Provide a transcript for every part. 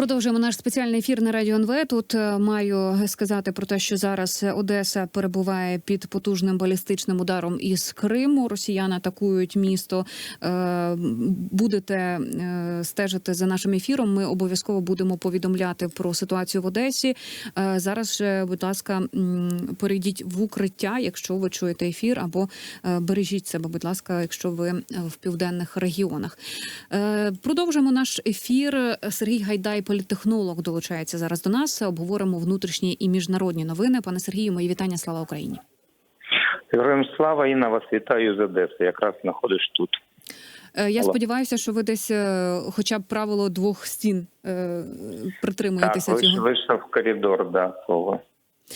Продовжуємо наш спеціальний ефір на радіо НВ. Тут е, маю сказати про те, що зараз Одеса перебуває під потужним балістичним ударом із Криму. Росіяни атакують місто. Е, Будете е, стежити за нашим ефіром. Ми обов'язково будемо повідомляти про ситуацію в Одесі. Зараз же, будь ласка, перейдіть в укриття, якщо ви чуєте ефір, або бережіть себе, будь ласка, якщо ви в південних регіонах. Продовжимо наш ефір. Сергій Гайдай, політтехнолог, долучається зараз до нас. Обговоримо внутрішні і міжнародні новини. Пане Сергію, мої вітання. Слава Україні. Героям слава Інна, вас вітаю з Одеси. Якраз знаходиш тут. Е, Я сподіваюся, що ви десь, е, хоча б правило двох стін притримуєтеся Так, притримуєтеся Так, цього. вийшов в коридор да, свого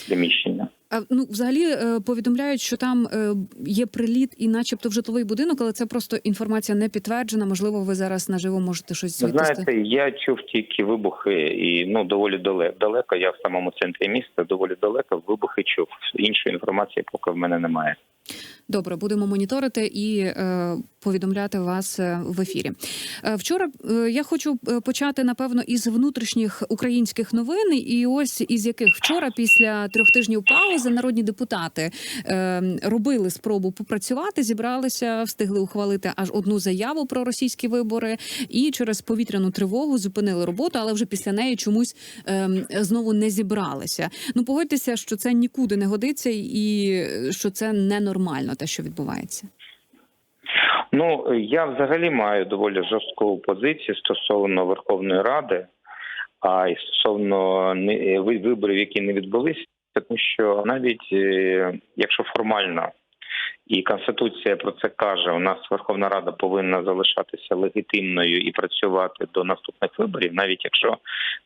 приміщення. А, ну, взагалі е, повідомляють, що там е, є приліт, і, начебто, в житловий будинок, але це просто інформація не підтверджена. Можливо, ви зараз наживо можете щось відповісти. знаєте, я чув тільки вибухи, і ну доволі далеко. Я в самому центрі міста, доволі далеко. Вибухи чув. Іншої інформації поки в мене немає. Добре, будемо моніторити і е, повідомляти вас е, в ефірі. Е, вчора е, я хочу е, почати напевно із внутрішніх українських новин. І ось із яких вчора, після трьох тижнів паузи, народні депутати е, робили спробу попрацювати, зібралися, встигли ухвалити аж одну заяву про російські вибори, і через повітряну тривогу зупинили роботу, але вже після неї чомусь е, знову не зібралися. Ну погодьтеся, що це нікуди не годиться, і е, що це ненормально, те, що відбувається. Ну я взагалі маю доволі жорстку позицію стосовно Верховної Ради, а і стосовно виборів, які не відбулися, тому що навіть е, якщо формально і конституція про це каже, у нас Верховна Рада повинна залишатися легітимною і працювати до наступних виборів, навіть якщо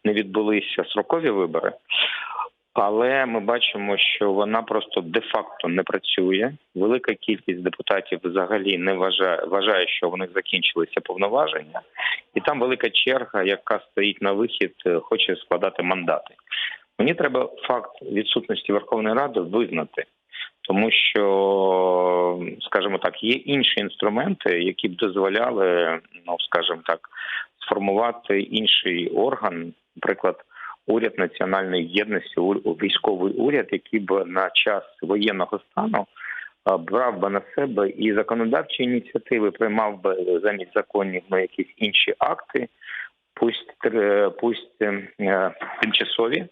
не відбулися строкові вибори. Але ми бачимо, що вона просто де-факто не працює. Велика кількість депутатів взагалі не вважає, вважає, що в них закінчилися повноваження, і там велика черга, яка стоїть на вихід, е, хоче складати мандати. Мені треба факт відсутності Верховної Ради визнати, тому що, скажімо так, є інші інструменти, які б дозволяли, ну скажімо так, сформувати інший орган, наприклад уряд національної єдності, військовий уряд, який б на час воєнного стану брав би на себе і законодавчі ініціативи, приймав би замість законів ну, якісь інші акти, пусть тр- пусть е, тимчасові.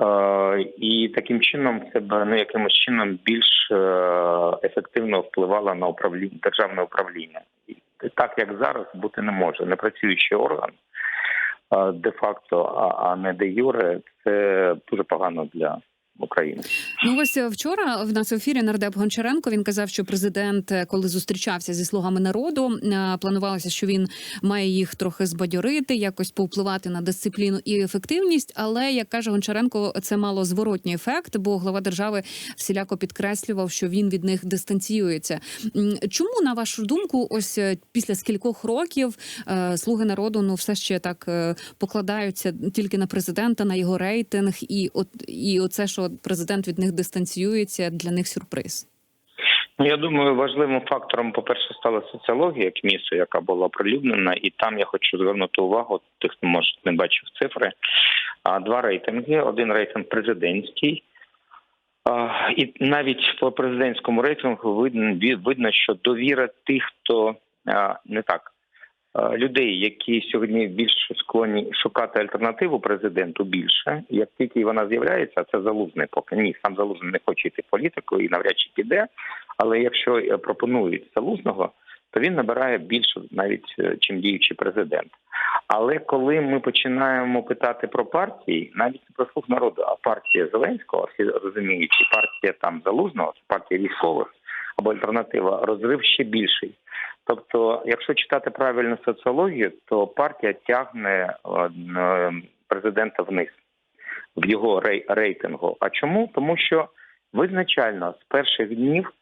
Е, І таким чином це б ну, якимось чином більш е, ефективно впливало на управління державне управління. Так як зараз бути не може. Непрацюючий орган е, де-факто, а, а не де юре, це дуже погано для України. Ну ось е, вчора в нас в ефірі нардеп Гончаренко він казав, що президент, е, коли зустрічався зі слугами народу, е, планувалося, що він має їх трохи збадьорити, якось повпливати на дисципліну і ефективність. Але як каже Гончаренко, це мало зворотній ефект, бо глава держави всіляко підкреслював, що він від них дистанціюється. Чому на вашу думку, ось після скількох років слуги народу ну все ще так покладаються тільки на президента, на його рейтинг, і от і оце, що президент від них дистанціюється, для них сюрприз. Ну, я думаю, важливим фактором, по-перше, стала соціологія КМІСу, яка була оприлюднена, і там я хочу звернути увагу тих, хто може не бачив цифри. Два рейтинги: один рейтинг президентський. І навіть по президентському рейтингу видно, видно, що довіра тих, хто не так. А, Людей, які сьогодні більш склонні шукати альтернативу президенту більше, як тільки вона з'являється, це залужний поки ні, сам залужний не хоче йти в політику і навряд чи піде. Але якщо е, пропонують залужного, то він набирає більше навіть е, чим діючий президент. Але коли ми починаємо питати про партії, навіть не про слуг народу, а партія Зеленського, всі розуміють, партія там залужного, партія військових або альтернатива, розрив ще більший. Тобто, якщо читати правильну соціологію, то партія тягне е, е, президента вниз в його рей- рейтингу. А чому? Тому що визначально з перших днів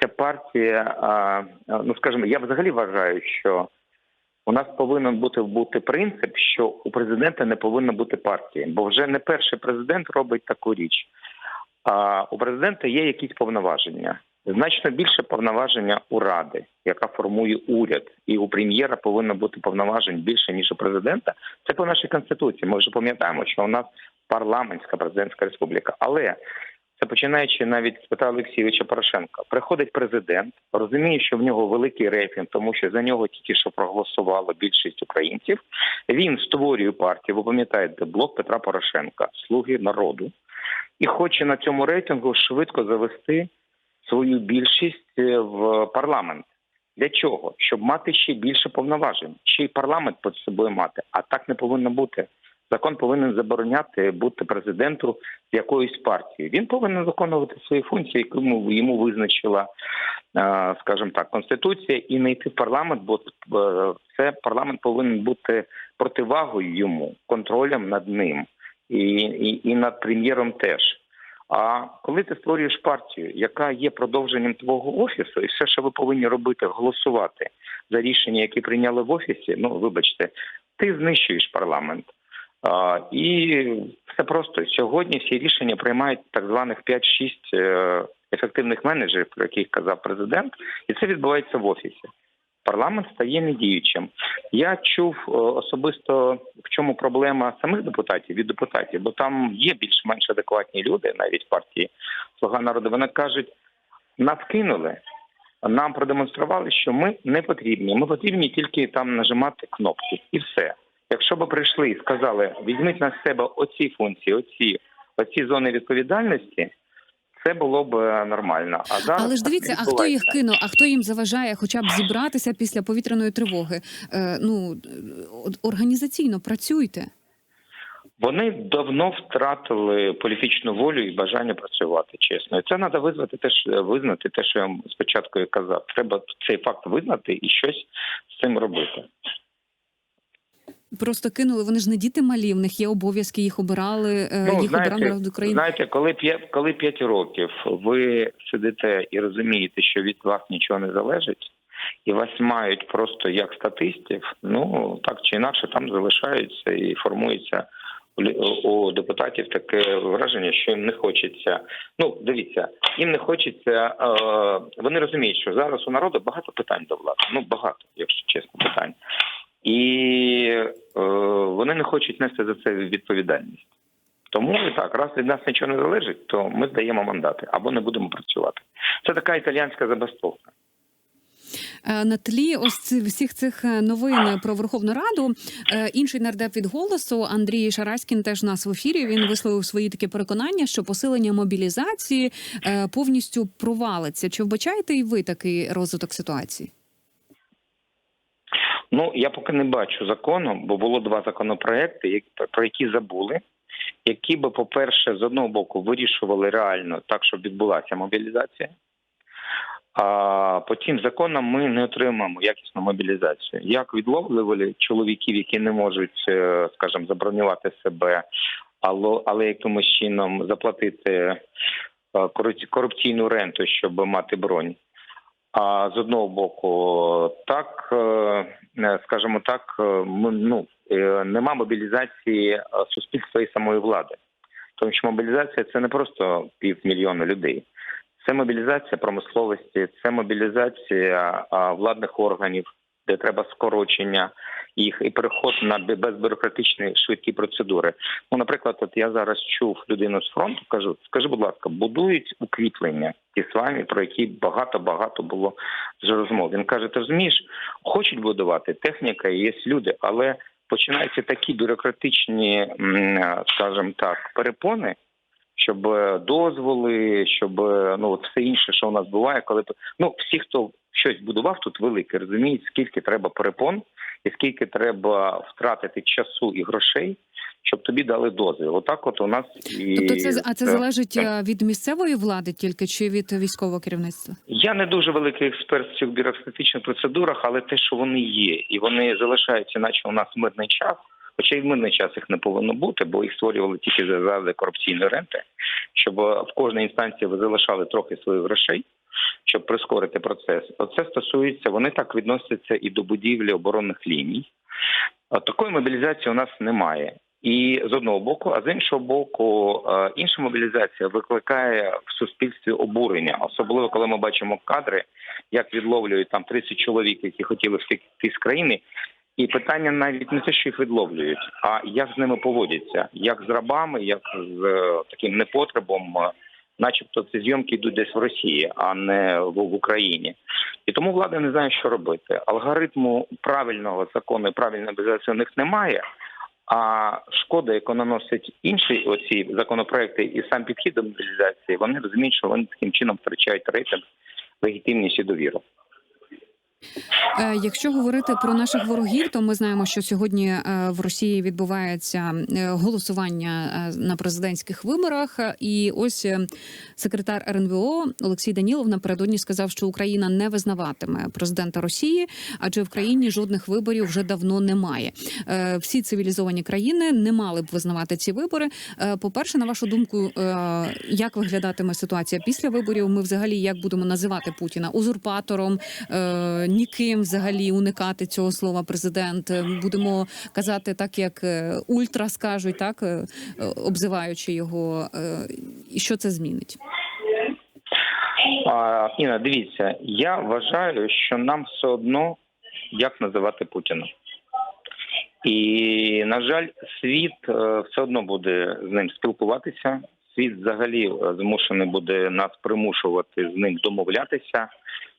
ця партія, а, ну скажімо, я взагалі вважаю, що у нас повинен бути бути принцип, що у президента не повинна бути партії, бо вже не перший президент робить таку річ. А у президента є якісь повноваження. Значно більше повноваження у ради, яка формує уряд, і у прем'єра повинно бути повноважень більше ніж у президента. Це по нашій конституції. Ми вже пам'ятаємо, що у нас парламентська президентська республіка. Але це починаючи навіть з Петра Олексійовича Порошенка. Приходить президент, розуміє, що в нього великий рейтинг, тому що за нього тільки що проголосувало більшість українців. Він створює партію. Ви пам'ятаєте, блок Петра Порошенка, слуги народу, і хоче на цьому рейтингу швидко завести свою більшість е, в парламент. Для чого? Щоб мати ще більше повноважень, ще й парламент під собою мати. А так не повинно бути. Закон повинен забороняти бути президенту з якоюсь партією. Він повинен виконувати свої функції, які йому, йому визначила, е, скажімо так, конституція, і не йти в парламент, бо е, це парламент повинен бути противагою йому, контролем над ним і, і, і над прем'єром теж. А коли ти створюєш партію, яка є продовженням твого офісу, і все, що ви повинні робити, голосувати за рішення, які прийняли в офісі, ну вибачте, ти знищуєш парламент. А, і все просто сьогодні всі рішення приймають так званих 5-6 е, ефективних менеджерів, про яких казав президент, і це відбувається в офісі. Парламент стає недіючим. Я чув е, особисто в чому проблема самих депутатів від депутатів, бо там є більш-менш адекватні люди, навіть партії Слуга народу. Вони кажуть, нас кинули, нам продемонстрували, що ми не потрібні. Ми потрібні тільки там нажимати кнопки, і все. Якщо б прийшли і сказали, візьміть на себе оці функції, оці, оці зони відповідальності. Це було б е, нормально. А зараз Але ж дивіться, а хто їх кинув? А хто їм заважає хоча б зібратися після повітряної тривоги? Е, ну організаційно працюйте. Вони давно втратили політичну волю і бажання працювати чесно. І це треба визнати теж визнати те, що я вам спочатку казав. Треба цей факт визнати і щось з цим робити. Просто кинули. Вони ж не діти малі. В них є обов'язки. Їх обирали. е, їх обирав народ України. знаєте, коли п'ять коли п'ять років ви сидите і розумієте, що від вас нічого не залежить, і вас мають просто як статистів, ну так чи інакше там залишаються і формується у депутатів таке враження, що їм не хочеться. Ну, дивіться, їм не хочеться. Е, вони розуміють, що зараз у народу багато питань до влади. Ну багато, якщо чесно, питань. І е, вони не хочуть нести за це відповідальність. Тому і так, раз від нас нічого не залежить, то ми здаємо мандати або не будемо працювати. Це така італіянська забастовка. Е, На тлі ось всіх цих е, новин про Верховну Раду е, інший нардеп від голосу Андрій Шараськін теж у нас в ефірі. Він висловив свої такі переконання, що посилення мобілізації повністю провалиться. Чи вбачаєте і ви такий розвиток ситуації? Ну я поки не бачу закону, бо було два законопроекти, про які забули, які би, по-перше, з одного боку вирішували реально так, щоб відбулася мобілізація. А потім законом ми не отримаємо якісну мобілізацію. Як відловлювали чоловіків, які не можуть, е, скажімо, забронювати себе, але, але якимось чином заплатити е, корупційну ренту, щоб мати бронь. А з одного боку, так е, скажімо так, е, ну е, нема мобілізації е, суспільства і самої влади, тому що мобілізація це не просто півмільйона людей. Це мобілізація промисловості, це мобілізація владних органів, де треба скорочення їх і переход на бе- безбюрократичні швидкі процедури. Ну, наприклад, от я зараз чув людину з фронту, кажу, скажи, будь ласка, будують укріплення ті самі, про які багато багато було розмов. Він каже: ти розумієш, хочуть будувати техніка, є люди, але починаються такі бюрократичні, скажімо так, перепони щоб е, дозволи, щоб е, ну от все інше, що у нас буває, коли ну всі, хто щось будував тут велике, розуміють, скільки треба перепон і скільки треба втратити часу і грошей, щоб тобі дали дозвіл. Отак, от у нас і Тобто, це а це залежить е, від місцевої влади тільки чи від військового керівництва? Я не дуже великий експерт в цих бюрократичних процедурах, але те, що вони є, і вони залишаються, наче у нас мирний час. Хоча й в мирний час їх не повинно бути, бо їх створювали тільки за заради корупційної ренти, щоб е, в кожній інстанції ви залишали трохи своїх грошей, щоб прискорити процес. Оце стосується, вони так відносяться і до будівлі оборонних ліній. Такої мобілізації у нас немає. І з одного боку, а з іншого боку, е, інша мобілізація викликає в суспільстві обурення, особливо коли ми бачимо кадри, як відловлюють там 30 чоловік, які хотіли втекти з країни. І питання навіть не те, що їх відловлюють, а як з ними поводяться, як з рабами, як з е, таким непотребом, е, начебто ці зйомки йдуть десь в Росії, а не в, Україні. І тому влада не знає, що робити. Алгоритму правильного закону і правильної мобілізації у них немає. А шкода, яку наносять інші оці законопроекти і сам підхід до мобілізації, вони розуміють, що вони таким чином втрачають рейтинг, легітимність і довіру. Е, Якщо говорити про наших ворогів, то ми знаємо, що сьогодні е, в Росії відбувається е, голосування на президентських виборах. І ось секретар РНБО Олексій Данілов напередодні сказав, що Україна не визнаватиме президента Росії, адже в країні жодних виборів вже давно немає. Всі цивілізовані країни не мали б визнавати ці вибори. Е, По-перше, на вашу думку, як виглядатиме ситуація після виборів? Ми взагалі як будемо називати Путіна узурпатором? Ніким взагалі уникати цього слова президент. Е, Будемо казати так, як е, ультра скажуть, так е, обзиваючи його. І що це змінить? А, Інна, дивіться, я вважаю, що нам все одно як називати Путіна. І, на жаль, світ все одно буде з ним спілкуватися. Світ взагалі змушений буде нас примушувати з ним домовлятися,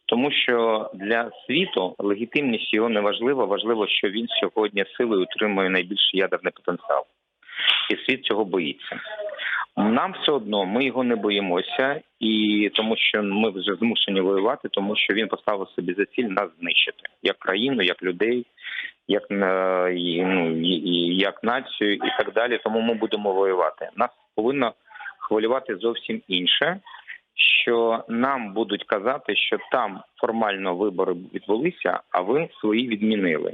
тому що для світу легітимність його не важлива. Важливо, що він сьогодні силою утримує найбільший ядерний потенціал, і світ цього боїться. Нам все одно ми його не боїмося, і тому що ми вже змушені воювати, тому що він поставив собі за ціль нас знищити як країну, як людей, як е, ну, як націю, і так далі. Тому ми будемо воювати. Нас повинно хвилювати зовсім інше. Що нам будуть казати, що там формально вибори відбулися, а ви свої відмінили.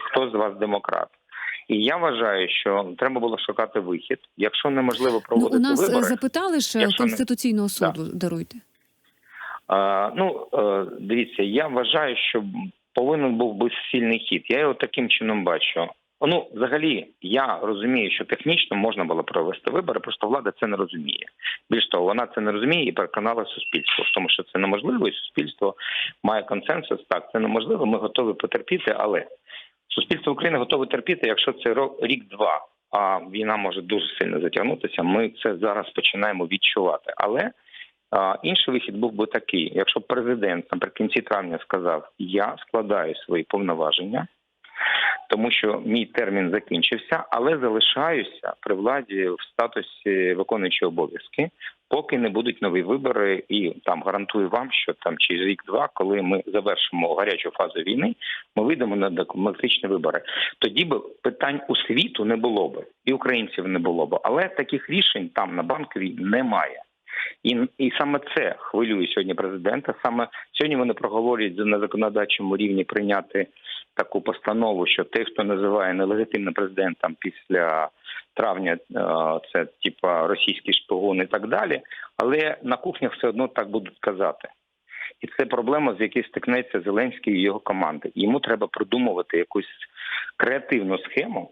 Хто з вас демократ? І я вважаю, що треба було шукати вихід. Якщо неможливо Ну, проводити у нас е, вибори, запитали ж Якщо не- конституційного суду. Даруйте. а, ну е, дивіться, я вважаю, що повинен був бути сильний хід. Я його таким чином бачу. Ну, взагалі, я розумію, що технічно можна було провести вибори, просто влада це не розуміє. Більш того, вона це не розуміє і переконала суспільство в тому, що це неможливо, і суспільство має консенсус. Так, це неможливо. Ми готові потерпіти, але суспільство України готове терпіти, якщо це рік-два, а війна може дуже сильно затягнутися. Ми це зараз починаємо відчувати. Але а, інший вихід був би такий: якщо президент наприкінці травня сказав: Я складаю свої повноваження, тому що мій термін закінчився, але залишаюся при владі в статусі виконуючого обов'язки, поки не будуть нові вибори, і там гарантую вам, що там через рік-два, коли ми завершимо гарячу фазу війни, ми вийдемо на демократичні вибори. Тоді би питань у світу не було би, і українців не було б. Але таких рішень там на банковій немає. І, і саме це хвилює сьогодні президента. Саме сьогодні вони проговорюють на законодавчому рівні прийняти таку постанову, що тих, хто називає нелегітимним президентом після травня, е, це типа російський шпигун і так далі. Але на кухнях все одно так будуть казати. І це проблема, з якою стикнеться Зеленський і його команди. Йому треба придумувати якусь креативну схему,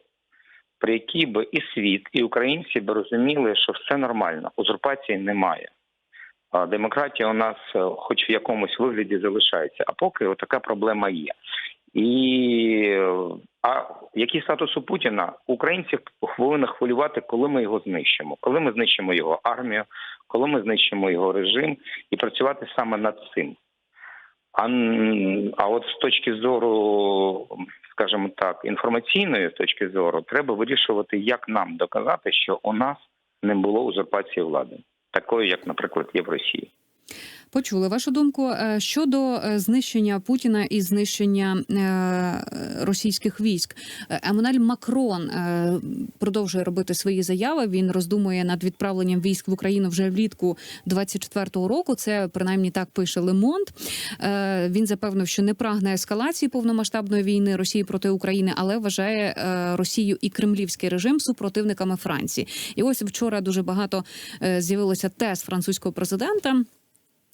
при якій би і світ, і українці би розуміли, що все нормально, узурпації немає. Демократія у нас, е, хоч в якомусь вигляді, залишається. А поки така проблема є. І а який статус у Путіна? Українців повинно хвилювати, коли ми його знищимо, коли ми знищимо його армію, коли ми знищимо його режим, і працювати саме над цим. А, а от з точки зору, скажімо так, інформаційної точки зору, треба вирішувати, як нам доказати, що у нас не було узурпації влади, такої, як, наприклад, є в Росії. Почули вашу думку Е, щодо е, знищення Путіна і знищення е, російських військ. Еммануель Макрон продовжує робити свої заяви. Він роздумує над відправленням військ в Україну вже влітку 24-го року. Це принаймні так пише Лемонт. Він запевнив, що не прагне ескалації повномасштабної війни Росії проти України, але вважає Росію і кремлівський режим супротивниками Франції. І ось вчора дуже багато з'явилося тез французького президента.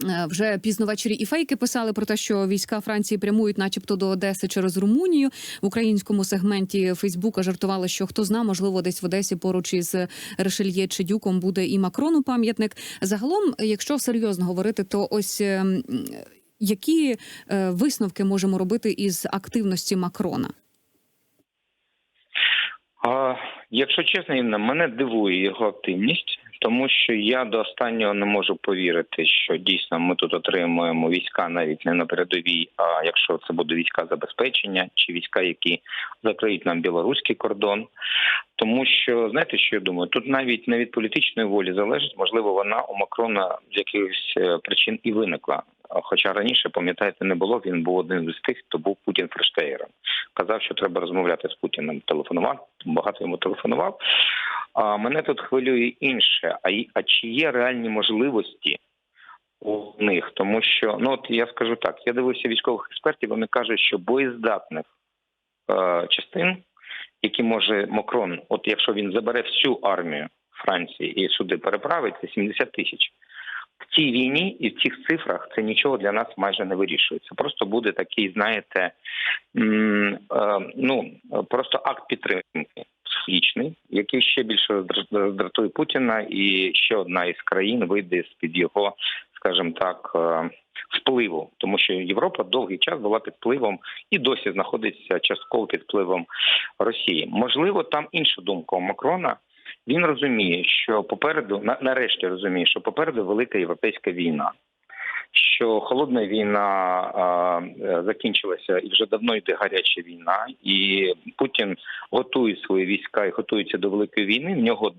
Е, Вже пізно ввечері і фейки писали про те, що війська Франції прямують, начебто, до Одеси через Румунію. В українському сегменті Фейсбука жартували, що хто зна, можливо, десь в Одесі поруч із Решельє чи Дюком буде і Макрону пам'ятник. Загалом, якщо серйозно говорити, то ось е, які е, висновки можемо робити із активності Макрона? А, якщо чесно, Інна, мене дивує його активність, тому що я до останнього не можу повірити, що дійсно ми тут отримуємо війська навіть не на передовій, а якщо це буде війська забезпечення чи війська, які закриють нам білоруський кордон. Тому що знаєте, що я думаю, тут навіть не від політичної волі залежить, можливо, вона у Макрона з якихось е, причин і виникла. Хоча раніше, пам'ятаєте, не було. Він був один з тих, хто був Путін Фрештеєром. Казав, що треба розмовляти з Путіним. Телефонував, багато йому телефонував. А мене тут хвилює інше. А а чи є реальні можливості у них? Тому що ну от я скажу так: я дивився військових експертів. Вони кажуть, що боєздатних е, частин, які може Макрон, от якщо він забере всю армію Франції і сюди переправить, це 70 тисяч. Цій війні і в цих цифрах це нічого для нас майже не вирішується. Просто буде такий, знаєте, е, ну просто акт підтримки психічний, який ще більше роздратує Путіна, і ще одна із країн вийде з під його, скажімо так, е, впливу, тому що Європа довгий час була під впливом і досі знаходиться частково під впливом Росії. Можливо, там інша думка у Макрона. Він розуміє, що попереду на- нарешті розуміє, що попереду велика європейська війна. Що холодна війна а, е, закінчилася і вже давно йде гаряча війна, і Путін готує свої війська і готується до великої війни. В нього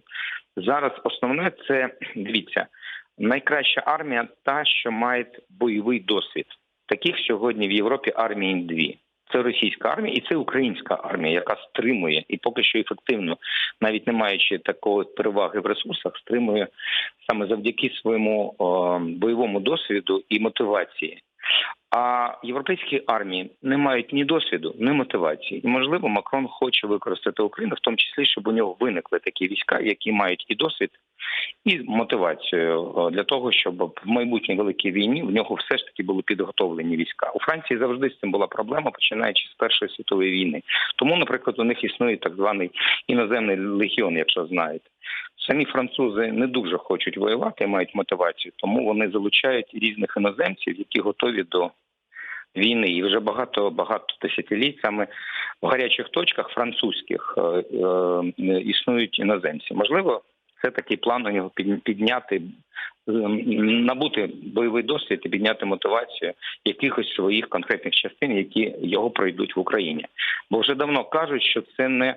зараз основне це дивіться найкраща армія, та що має бойовий досвід. Таких сьогодні в Європі армії дві. Це російська армія і це українська армія, яка стримує і поки що ефективно, навіть не маючи такої переваги в ресурсах, стримує саме завдяки своєму о, бойовому досвіду і мотивації. А європейські армії не мають ні досвіду, ні мотивації. І можливо, Макрон хоче використати Україну, в тому числі, щоб у нього виникли такі війська, які мають і досвід, і мотивацію для того, щоб в майбутній великій війні в нього все ж таки були підготовлені війська. У Франції завжди з цим була проблема, починаючи з першої світової війни. Тому, наприклад, у них існує так званий іноземний легіон, якщо знаєте. Самі французи не дуже хочуть воювати, мають мотивацію, тому вони залучають різних іноземців, які готові до війни. І вже багато багато десятиліть саме в гарячих точках французьких е, е, існують іноземці. Можливо, це такий план у нього підняти, набути бойовий досвід і підняти мотивацію якихось своїх конкретних частин, які його пройдуть в Україні. Бо вже давно кажуть, що це не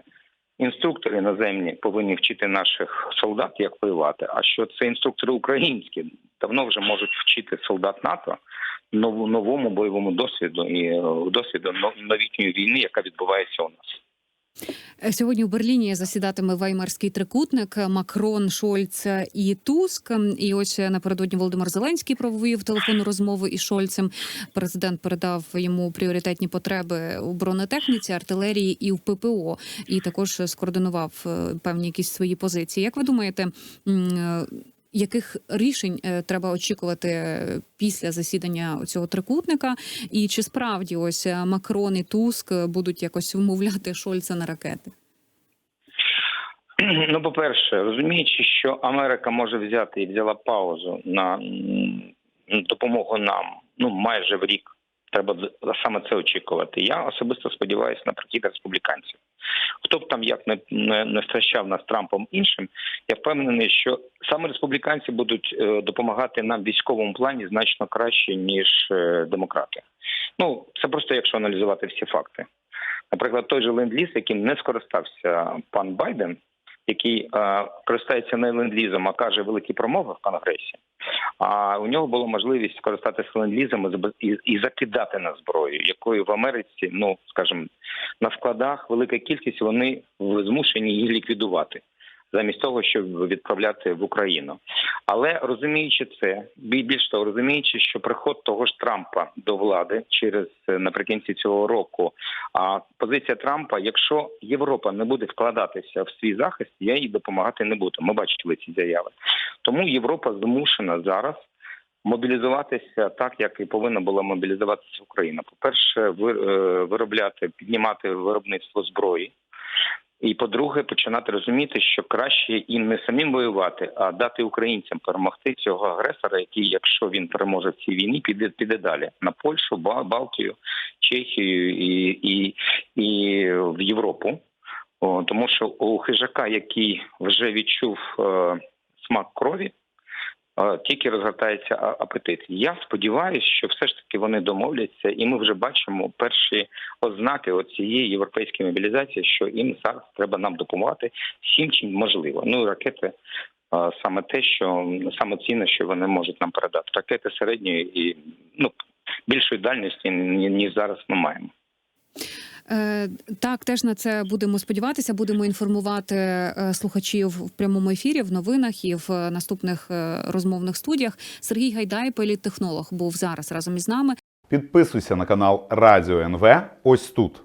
інструктори іноземні повинні вчити наших солдат, як воювати, а що це інструктори українські давно вже можуть вчити солдат НАТО новому бойовому досвіду і е, досвіду но- новітньої війни, яка відбувається у нас. Е, Сьогодні у Берліні засідатиме Ваймарський трикутник Макрон, Шольц і Туск. І ось напередодні Володимир Зеленський провів телефонну розмову із Шольцем. Президент передав йому пріоритетні потреби у бронетехніці, артилерії і в ППО. І також скоординував е, певні якісь свої позиції. Як ви думаєте? Яких рішень е, треба очікувати е, після засідання цього трикутника, і чи справді ось е, Макрон і Туск будуть якось вмовляти Шольца на ракети? Ну, по-перше, розуміючи, що Америка може взяти і взяла паузу на допомогу нам ну майже в рік. Треба саме це очікувати. Я особисто сподіваюся на прихід республіканців. Хто б там як не, не, не стращав нас Трампом іншим, я впевнений, що саме республіканці будуть е, допомагати нам в військовому плані значно краще ніж е, демократи. Ну це просто якщо аналізувати всі факти. Наприклад, той же ленд-ліз, яким не скористався пан Байден, який е, користається не ленд-лізом, а каже великі промови в конгресі. А у нього була можливість скористатися ленд-лізом і, і, закидати на зброю, якою в Америці, ну скажімо, на складах велика кількість вони змушені її ліквідувати. Замість того, щоб відправляти в Україну, але розуміючи це, більш того, розуміючи, що приход того ж Трампа до влади через е, наприкінці цього року, а позиція Трампа, якщо Європа не буде вкладатися в свій захист, я їй допомагати не буду. Ми бачили ці заяви. Тому Європа змушена зараз мобілізуватися так, як і повинна була мобілізуватися Україна. По-перше, ви- е, виробляти, піднімати виробництво зброї. І по-друге, починати розуміти, що краще їм не самим воювати, а дати українцям перемогти цього агресора, який, якщо він переможе в цій війні, піде піде далі на Польщу, Ба- Балтію, Чехію і, і, і в Європу. О, тому що у хижака, який вже відчув е, смак крові, тільки розгортається апетит. Я сподіваюся, що все ж таки вони домовляться, і ми вже бачимо перші ознаки цієї європейської мобілізації, що їм зараз треба нам допомагати всім, чим можливо. Ну і ракети. Саме те, що саме цінне, що вони можуть нам передати, ракети середньої і ну більшої дальності ні- ніж зараз ми маємо. Е, Так, теж на це будемо сподіватися. Будемо інформувати е, слухачів в прямому ефірі, в новинах і в наступних е, розмовних студіях. Сергій Гайдай, політтехнолог, був зараз разом із нами. Підписуйся на канал Радіо НВ ось тут.